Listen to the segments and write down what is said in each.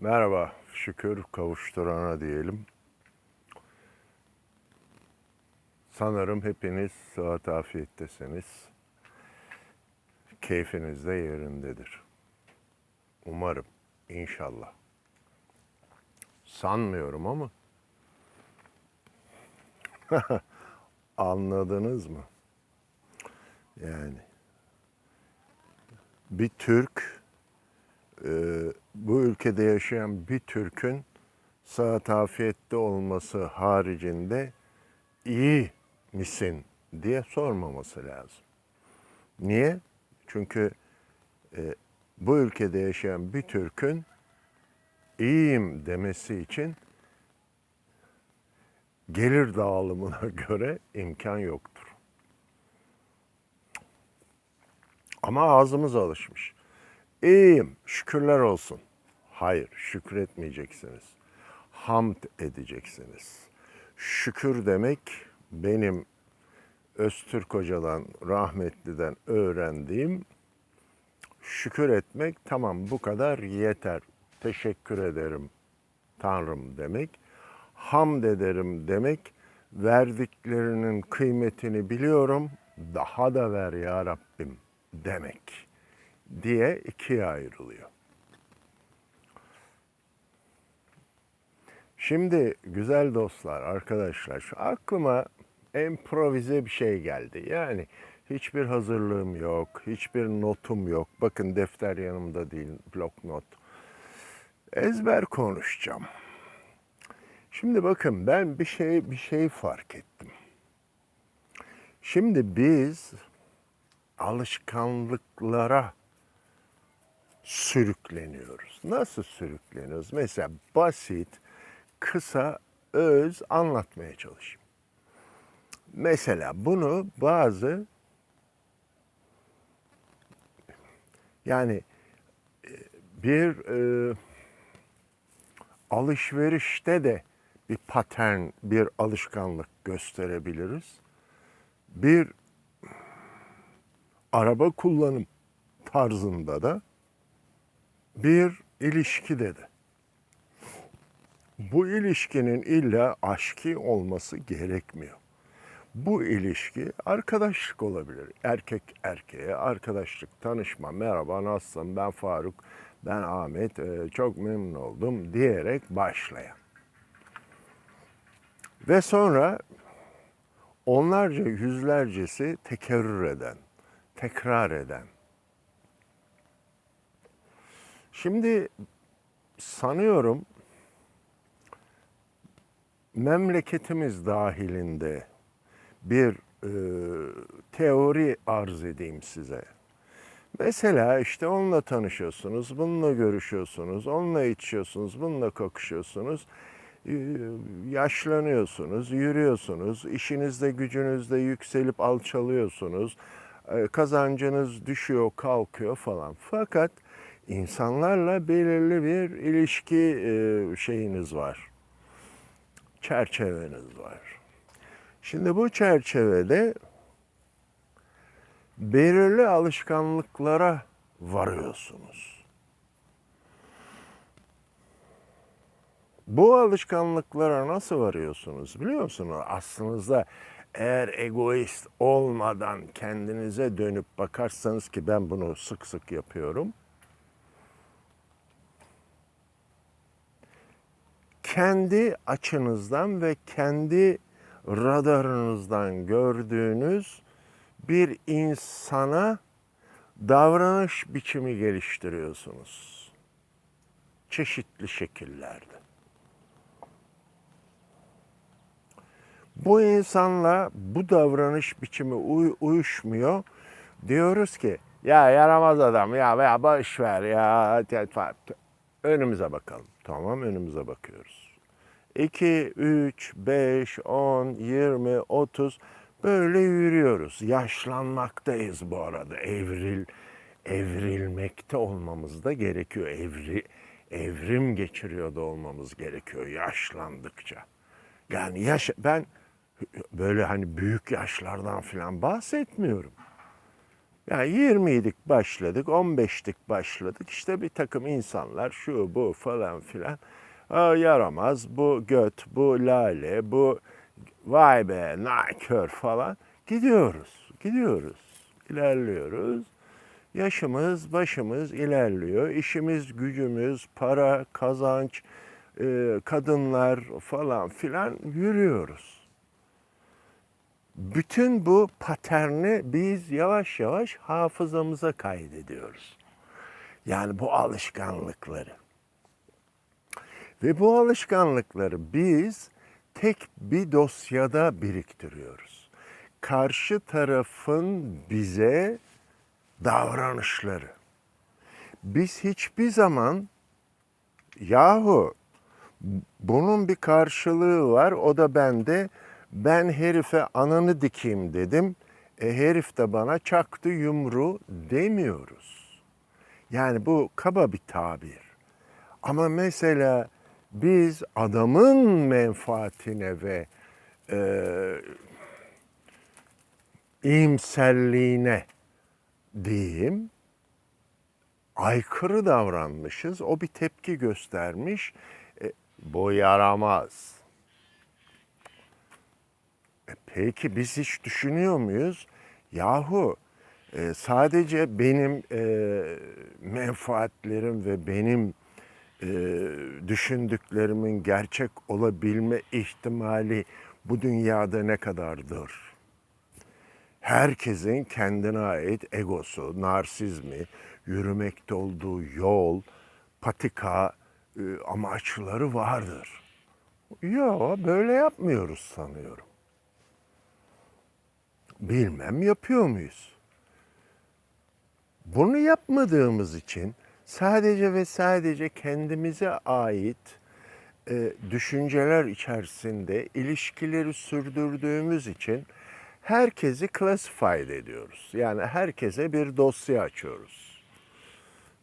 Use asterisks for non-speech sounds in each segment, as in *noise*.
Merhaba, şükür kavuşturana diyelim. Sanırım hepiniz sıhhat afiyettesiniz. Keyfiniz de yerindedir. Umarım, inşallah. Sanmıyorum ama. *laughs* Anladınız mı? Yani bir Türk bu ülkede yaşayan bir Türk'ün sıhhat afiyette olması haricinde iyi misin diye sormaması lazım. Niye? Çünkü e, bu ülkede yaşayan bir Türk'ün iyiyim demesi için gelir dağılımına *laughs* göre imkan yoktur. Ama ağzımız alışmış. İyiyim, şükürler olsun. Hayır, şükretmeyeceksiniz. Hamd edeceksiniz. Şükür demek benim Öztürk Hoca'dan, rahmetliden öğrendiğim şükür etmek tamam bu kadar yeter. Teşekkür ederim Tanrım demek. Hamd ederim demek verdiklerinin kıymetini biliyorum. Daha da ver ya Rabbim demek diye ikiye ayrılıyor. Şimdi güzel dostlar, arkadaşlar şu aklıma improvize bir şey geldi. Yani hiçbir hazırlığım yok, hiçbir notum yok. Bakın defter yanımda değil, blok not. Ezber konuşacağım. Şimdi bakın ben bir şey bir şey fark ettim. Şimdi biz alışkanlıklara sürükleniyoruz. Nasıl sürükleniyoruz? Mesela basit, kısa, öz anlatmaya çalışayım. Mesela bunu bazı yani e, bir e, alışverişte de bir patern, bir alışkanlık gösterebiliriz. Bir araba kullanım tarzında da bir ilişkide de. Bu ilişkinin illa aşkı olması gerekmiyor. Bu ilişki arkadaşlık olabilir. Erkek erkeğe arkadaşlık, tanışma, merhaba nasılsın ben Faruk, ben Ahmet, e, çok memnun oldum diyerek başlayan. Ve sonra onlarca yüzlercesi tekerrür eden, tekrar eden. Şimdi sanıyorum memleketimiz dahilinde bir e, teori arz edeyim size. Mesela işte onunla tanışıyorsunuz, bununla görüşüyorsunuz, onunla içiyorsunuz, bununla kokuşuyorsunuz, e, yaşlanıyorsunuz, yürüyorsunuz, işinizde gücünüzde yükselip alçalıyorsunuz, e, kazancınız düşüyor, kalkıyor falan. Fakat insanlarla belirli bir ilişki e, şeyiniz var, çerçeveniz var. Şimdi bu çerçevede belirli alışkanlıklara varıyorsunuz. Bu alışkanlıklara nasıl varıyorsunuz biliyor musunuz? Aslınızda eğer egoist olmadan kendinize dönüp bakarsanız ki ben bunu sık sık yapıyorum. Kendi açınızdan ve kendi radarınızdan gördüğünüz bir insana davranış biçimi geliştiriyorsunuz. Çeşitli şekillerde. Bu insanla bu davranış biçimi uy- uyuşmuyor. Diyoruz ki ya yaramaz adam ya veya boş ver ya önümüze bakalım. Tamam önümüze bakıyoruz. 2, 3, 5, 10, 20, 30 böyle yürüyoruz. Yaşlanmaktayız bu arada. Evril evrilmekte olmamız da gerekiyor. Evri evrim geçiriyor da olmamız gerekiyor yaşlandıkça. Yani yaş ben böyle hani büyük yaşlardan falan bahsetmiyorum. Yani 20'ydik başladık, 15'lik başladık. İşte bir takım insanlar şu bu falan filan. Yaramaz, bu göt, bu lale, bu vay be nankör falan. Gidiyoruz, gidiyoruz, ilerliyoruz. Yaşımız, başımız ilerliyor. İşimiz, gücümüz, para, kazanç, e, kadınlar falan filan yürüyoruz. Bütün bu paterni biz yavaş yavaş hafızamıza kaydediyoruz. Yani bu alışkanlıkları. Ve bu alışkanlıkları biz tek bir dosyada biriktiriyoruz. Karşı tarafın bize davranışları. Biz hiçbir zaman yahu bunun bir karşılığı var o da bende ben herife ananı dikeyim dedim. E, herif de bana çaktı yumru demiyoruz. Yani bu kaba bir tabir. Ama mesela biz adamın menfaatine ve e, iyimserliğine diyeyim aykırı davranmışız. O bir tepki göstermiş. E, bu yaramaz. E, peki biz hiç düşünüyor muyuz? Yahu e, sadece benim e, menfaatlerim ve benim e, düşündüklerimin gerçek olabilme ihtimali bu dünyada ne kadardır? Herkesin kendine ait egosu, narsizmi, yürümekte olduğu yol, patika, e, amaçları vardır. Yok böyle yapmıyoruz sanıyorum. Bilmem yapıyor muyuz? Bunu yapmadığımız için sadece ve sadece kendimize ait e, düşünceler içerisinde ilişkileri sürdürdüğümüz için herkesi classified ediyoruz. Yani herkese bir dosya açıyoruz.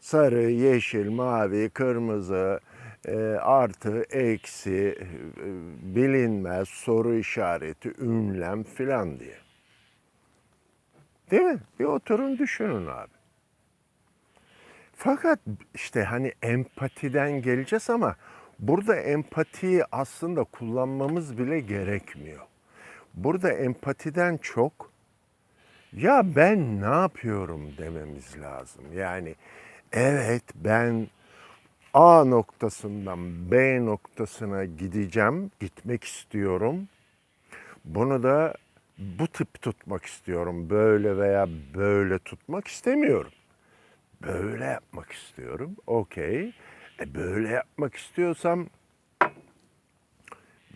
Sarı, yeşil, mavi, kırmızı, e, artı, eksi, e, bilinmez, soru işareti, ünlem filan diye. Değil mi? Bir oturun düşünün abi. Fakat işte hani empatiden geleceğiz ama burada empatiyi aslında kullanmamız bile gerekmiyor. Burada empatiden çok ya ben ne yapıyorum dememiz lazım. Yani evet ben A noktasından B noktasına gideceğim, gitmek istiyorum. Bunu da bu tip tutmak istiyorum. Böyle veya böyle tutmak istemiyorum. Böyle yapmak istiyorum. Okey. E böyle yapmak istiyorsam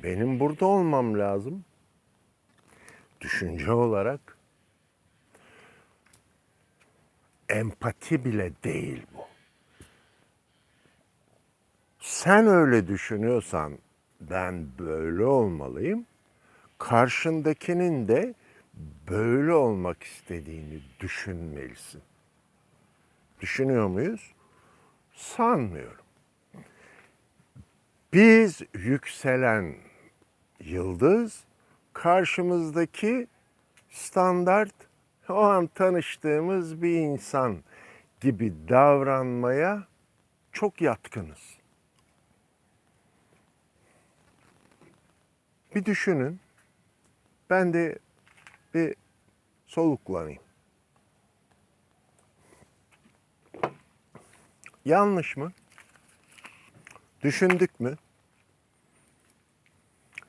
benim burada olmam lazım. Düşünce olarak empati bile değil bu. Sen öyle düşünüyorsan ben böyle olmalıyım. Karşındakinin de böyle olmak istediğini düşünmelisin. Düşünüyor muyuz? Sanmıyorum. Biz yükselen yıldız karşımızdaki standart o an tanıştığımız bir insan gibi davranmaya çok yatkınız. Bir düşünün. Ben de bir soluklanayım. Yanlış mı? Düşündük mü?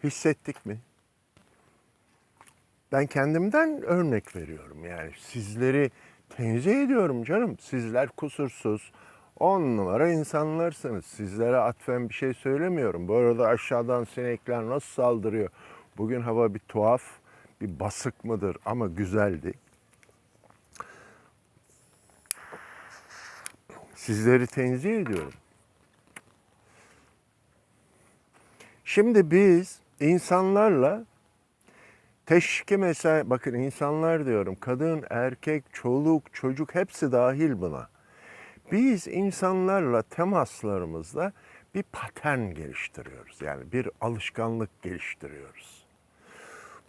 Hissettik mi? Ben kendimden örnek veriyorum. Yani sizleri tenzih ediyorum canım. Sizler kusursuz, on numara insanlarsınız. Sizlere atfen bir şey söylemiyorum. Bu arada aşağıdan sinekler nasıl saldırıyor? Bugün hava bir tuhaf, bir basık mıdır ama güzeldi. Sizleri tenzih ediyorum. Şimdi biz insanlarla teşviki mesai, bakın insanlar diyorum, kadın, erkek, çoluk, çocuk hepsi dahil buna. Biz insanlarla temaslarımızda bir patern geliştiriyoruz. Yani bir alışkanlık geliştiriyoruz.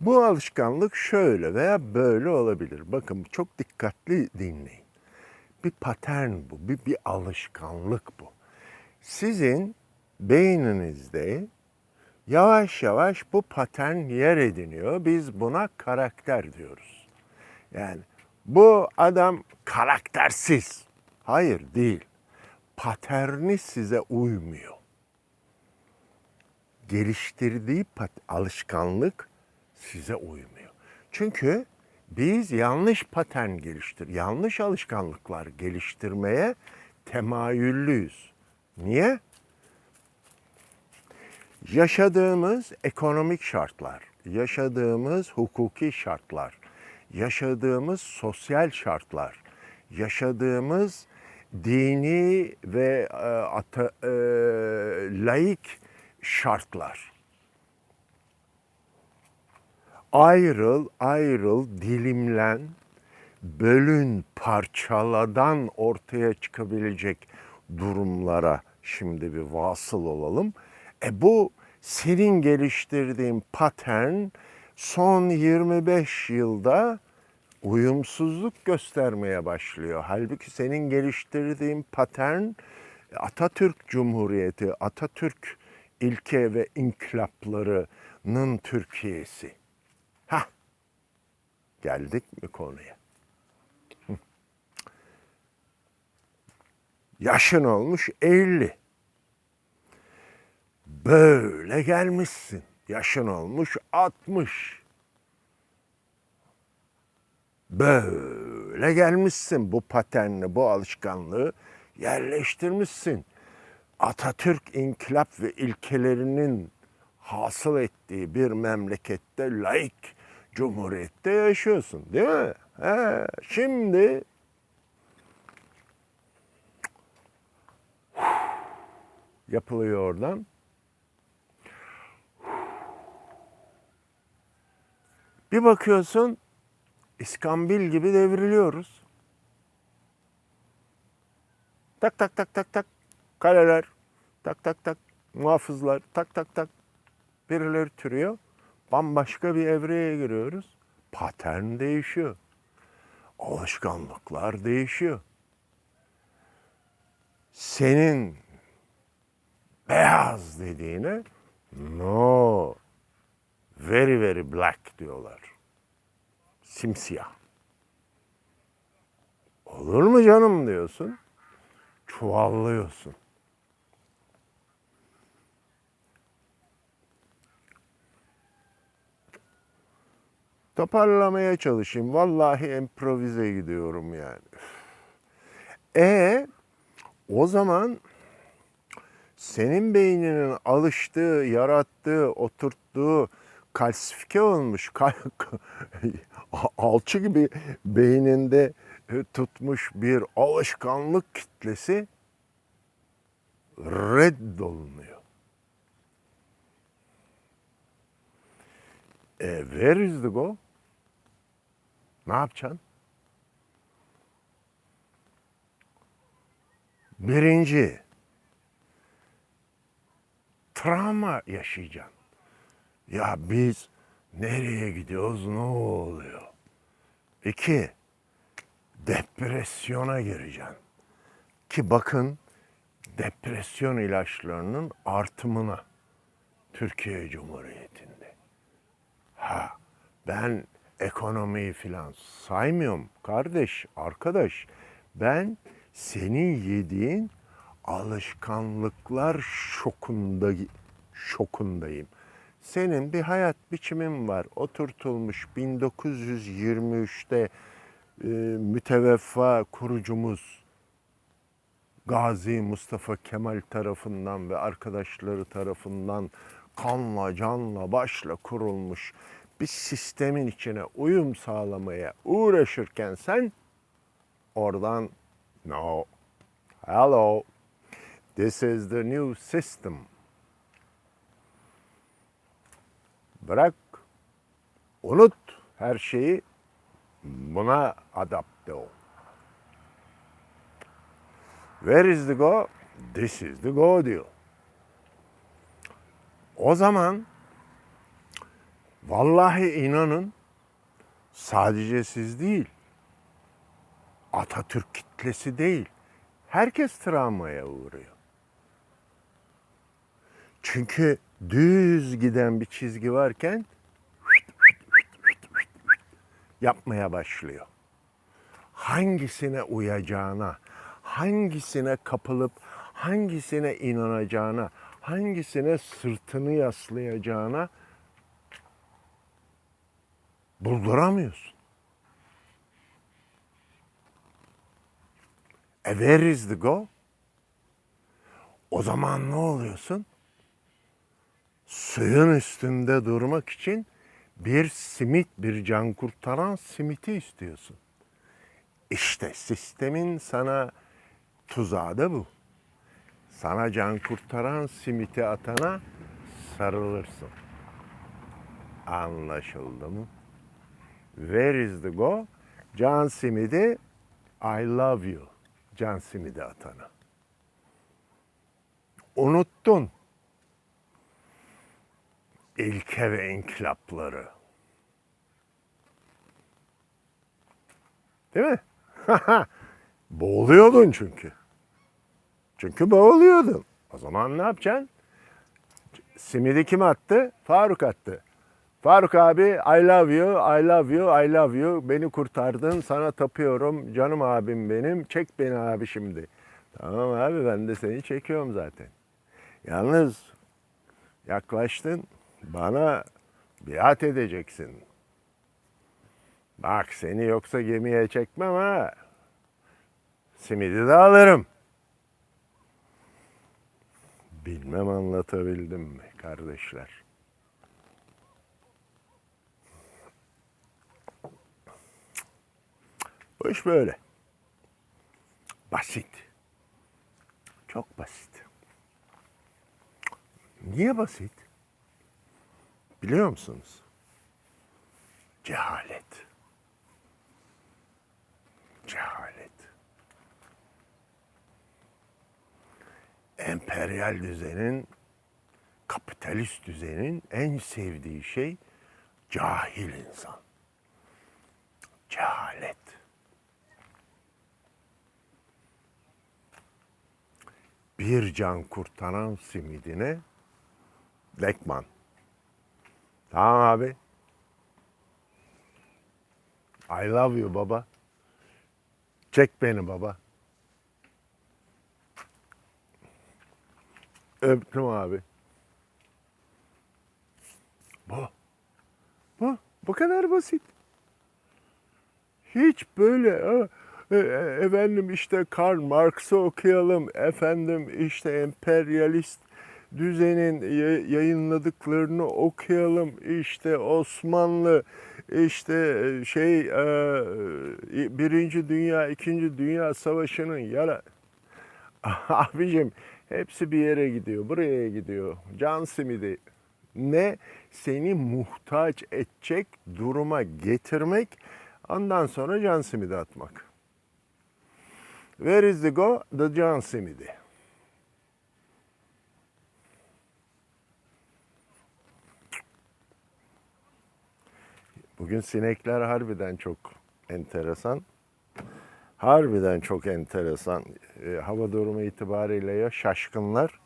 Bu alışkanlık şöyle veya böyle olabilir. Bakın çok dikkatli dinleyin. Bir patern bu, bir, bir alışkanlık bu. Sizin beyninizde yavaş yavaş bu patern yer ediniyor. Biz buna karakter diyoruz. Yani bu adam karaktersiz. Hayır değil. Paterni size uymuyor. Geliştirdiği alışkanlık size uymuyor. Çünkü biz yanlış patern geliştir, yanlış alışkanlıklar geliştirmeye temayüllüyüz. Niye? Yaşadığımız ekonomik şartlar, yaşadığımız hukuki şartlar, yaşadığımız sosyal şartlar, yaşadığımız dini ve e, ata, e, laik şartlar. Ayrıl, ayrıl, dilimlen, bölün, parçaladan ortaya çıkabilecek durumlara şimdi bir vasıl olalım. E bu senin geliştirdiğin patern son 25 yılda uyumsuzluk göstermeye başlıyor. Halbuki senin geliştirdiğin patern Atatürk Cumhuriyeti, Atatürk ilke ve inkılaplarının Türkiye'si. Geldik mi konuya? Yaşın olmuş 50. Böyle gelmişsin. Yaşın olmuş 60. Böyle gelmişsin bu patenli, bu alışkanlığı yerleştirmişsin. Atatürk inkılap ve ilkelerinin hasıl ettiği bir memlekette laik cumhuriyette yaşıyorsun değil mi? He, şimdi yapılıyor oradan. Bir bakıyorsun İskambil gibi devriliyoruz. Tak tak tak tak tak kaleler, tak tak tak muhafızlar, tak tak tak birileri türüyor. Bambaşka bir evreye giriyoruz. Patern değişiyor. Alışkanlıklar değişiyor. Senin beyaz dediğine no very very black diyorlar. Simsiyah. Olur mu canım diyorsun. Çuvallıyorsun. Toparlamaya çalışayım. Vallahi improvize gidiyorum yani. E o zaman senin beyninin alıştığı, yarattığı, oturttuğu kalsifike olmuş kal- *laughs* alçı gibi beyninde tutmuş bir alışkanlık kitlesi reddolunuyor. E, where is the go? Ne yapacaksın? Birinci, travma yaşayacaksın. Ya biz nereye gidiyoruz, ne oluyor? İki, depresyona gireceksin. Ki bakın depresyon ilaçlarının artımına Türkiye Cumhuriyeti'nde. Ha ben ekonomiyi filan saymıyorum kardeş, arkadaş. Ben senin yediğin alışkanlıklar şokunda şokundayım. Senin bir hayat biçimin var. Oturtulmuş 1923'te e, müteveffa kurucumuz Gazi Mustafa Kemal tarafından ve arkadaşları tarafından kanla canla başla kurulmuş bir sistemin içine uyum sağlamaya uğraşırken sen oradan no hello this is the new system bırak unut her şeyi buna adapte ol. Where is the go? This is the go diyor. O zaman Vallahi inanın sadece siz değil. Atatürk kitlesi değil. Herkes travmaya uğruyor. Çünkü düz giden bir çizgi varken yapmaya başlıyor. Hangisine uyacağına, hangisine kapılıp hangisine inanacağına, hangisine sırtını yaslayacağına bulduramıyorsun. E where is the go? O zaman ne oluyorsun? Suyun üstünde durmak için bir simit, bir can kurtaran simiti istiyorsun. İşte sistemin sana tuzağı da bu. Sana can kurtaran simiti atana sarılırsın. Anlaşıldı mı? Where is the go? Can simidi I love you. Can simidi atana. Unuttun. İlke ve inkılapları. Değil mi? *laughs* Boğuluyordun çünkü. Çünkü boğuluyordun. O zaman ne yapacaksın? Simidi kim attı? Faruk attı. Faruk abi I love you, I love you, I love you. Beni kurtardın, sana tapıyorum. Canım abim benim. Çek beni abi şimdi. Tamam abi ben de seni çekiyorum zaten. Yalnız yaklaştın bana biat edeceksin. Bak seni yoksa gemiye çekmem ha. Simidi de alırım. Bilmem anlatabildim mi kardeşler? Bu iş böyle. Basit. Çok basit. Niye basit? Biliyor musunuz? Cehalet. Cehalet. Emperyal düzenin, kapitalist düzenin en sevdiği şey cahil insan. Cehalet. Bir can kurtaran simidine Lekman. Tamam abi. I love you baba. Çek beni baba. Öptüm abi. Bu. Bu. Bu kadar basit. Hiç böyle "Aa, e, e, efendim işte Karl Marx'ı okuyalım. Efendim işte emperyalist düzenin ya- yayınladıklarını okuyalım. İşte Osmanlı işte e, şey e, Birinci Dünya, İkinci Dünya Savaşı'nın yara... *laughs* Abicim hepsi bir yere gidiyor. Buraya gidiyor. Can simidi. Ne? Seni muhtaç edecek duruma getirmek. Ondan sonra can simidi atmak. Where is the go? The can simidi. Bugün sinekler harbiden çok enteresan. Harbiden çok enteresan. E, hava durumu itibariyle ya şaşkınlar.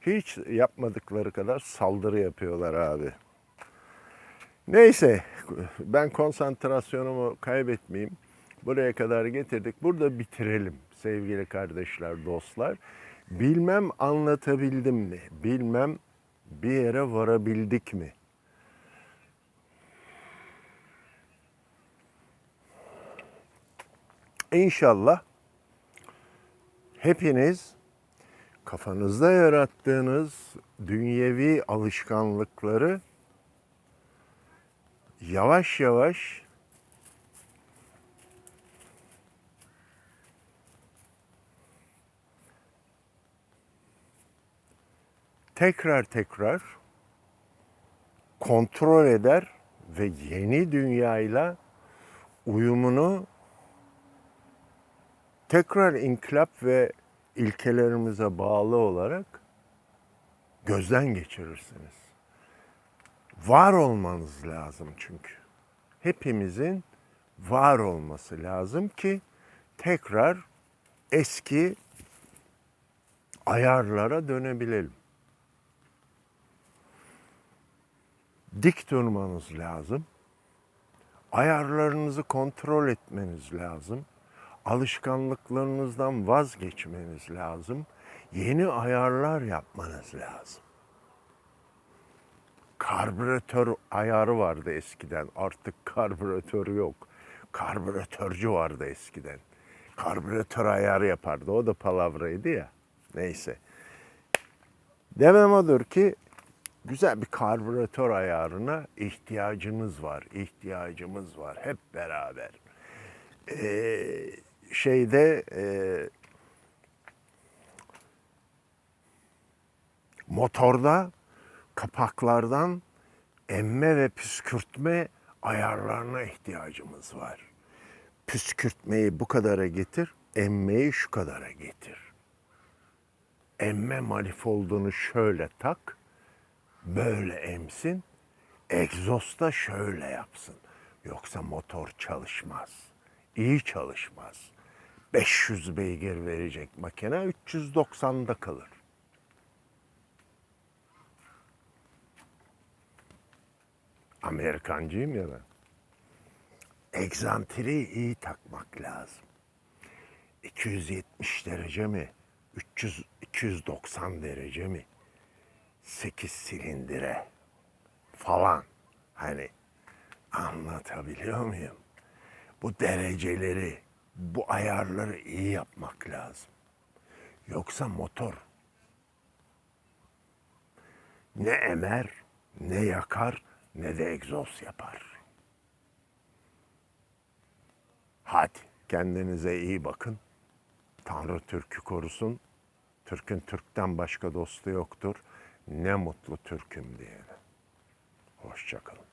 Hiç yapmadıkları kadar saldırı yapıyorlar abi. Neyse ben konsantrasyonumu kaybetmeyeyim. Buraya kadar getirdik. Burada bitirelim sevgili kardeşler, dostlar. Bilmem anlatabildim mi? Bilmem bir yere varabildik mi? İnşallah hepiniz kafanızda yarattığınız dünyevi alışkanlıkları yavaş yavaş tekrar tekrar kontrol eder ve yeni dünyayla uyumunu tekrar inkılap ve ilkelerimize bağlı olarak gözden geçirirsiniz. Var olmanız lazım çünkü. Hepimizin var olması lazım ki tekrar eski ayarlara dönebilelim. Dik durmanız lazım. Ayarlarınızı kontrol etmeniz lazım. Alışkanlıklarınızdan vazgeçmeniz lazım. Yeni ayarlar yapmanız lazım. Karbüratör ayarı vardı eskiden. Artık karbüratör yok. Karbüratörcü vardı eskiden. Karbüratör ayarı yapardı. O da palavraydı ya. Neyse. Demem odur ki güzel bir karbüratör ayarına ihtiyacımız var. ihtiyacımız var hep beraber. Ee, şeyde e, motorda kapaklardan emme ve püskürtme ayarlarına ihtiyacımız var. Püskürtmeyi bu kadara getir, emmeyi şu kadara getir. Emme manifoldunu şöyle tak, böyle emsin, egzosta şöyle yapsın. Yoksa motor çalışmaz. İyi çalışmaz. 500 beygir verecek makine 390'da kalır. Amerikancıyım ya ben. Egzantriyi iyi takmak lazım. 270 derece mi? 300 290 derece mi? 8 silindire falan. Hani anlatabiliyor muyum? Bu dereceleri, bu ayarları iyi yapmak lazım. Yoksa motor ne emer, ne yakar, ne de egzoz yapar. Hadi kendinize iyi bakın. Tanrı Türk'ü korusun. Türk'ün Türk'ten başka dostu yoktur. Ne mutlu Türk'üm diyene. Hoşçakalın.